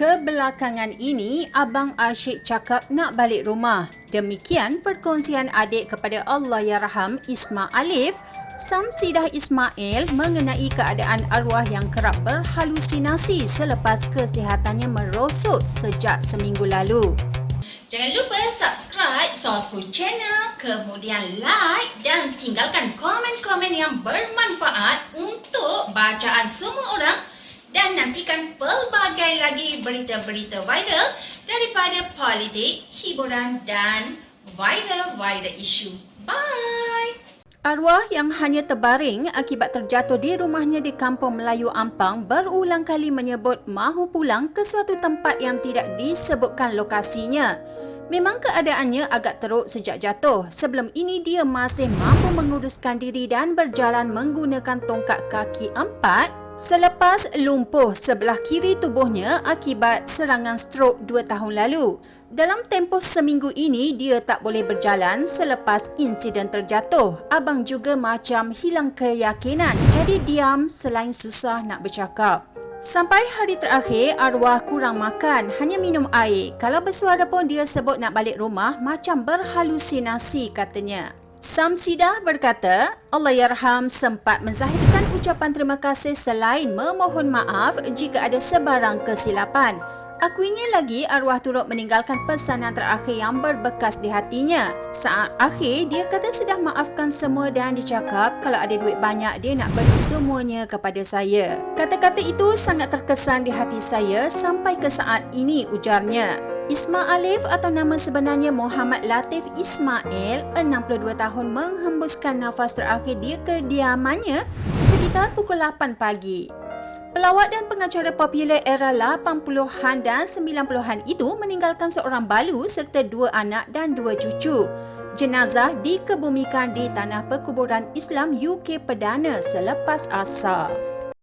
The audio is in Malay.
Kebelakangan ini, Abang Asyik cakap nak balik rumah. Demikian perkongsian adik kepada Allah Yarham Isma Alif, Samsidah Ismail mengenai keadaan arwah yang kerap berhalusinasi selepas kesihatannya merosot sejak seminggu lalu. Jangan lupa subscribe Food Channel, kemudian like dan tinggalkan komen-komen yang bermanfaat untuk bacaan semua orang dan nantikan pelbagai lagi berita-berita viral daripada politik, hiburan dan viral-viral isu. Bye! Arwah yang hanya terbaring akibat terjatuh di rumahnya di Kampung Melayu Ampang berulang kali menyebut mahu pulang ke suatu tempat yang tidak disebutkan lokasinya. Memang keadaannya agak teruk sejak jatuh. Sebelum ini dia masih mampu menguruskan diri dan berjalan menggunakan tongkat kaki empat selepas lumpuh sebelah kiri tubuhnya akibat serangan strok dua tahun lalu. Dalam tempoh seminggu ini, dia tak boleh berjalan selepas insiden terjatuh. Abang juga macam hilang keyakinan, jadi diam selain susah nak bercakap. Sampai hari terakhir, arwah kurang makan, hanya minum air. Kalau bersuara pun dia sebut nak balik rumah macam berhalusinasi katanya. Samsidah berkata, Allah Yarham sempat menzahirkan ucapan terima kasih selain memohon maaf jika ada sebarang kesilapan. Akuinya lagi arwah turut meninggalkan pesanan terakhir yang berbekas di hatinya. Saat akhir, dia kata sudah maafkan semua dan dicakap kalau ada duit banyak dia nak beri semuanya kepada saya. Kata-kata itu sangat terkesan di hati saya sampai ke saat ini ujarnya. Isma Alif atau nama sebenarnya Muhammad Latif Ismail, 62 tahun menghembuskan nafas terakhir di kediamannya sekitar pukul 8 pagi. Pelawak dan pengacara popular era 80-an dan 90-an itu meninggalkan seorang balu serta dua anak dan dua cucu. Jenazah dikebumikan di tanah perkuburan Islam UK Perdana selepas asar.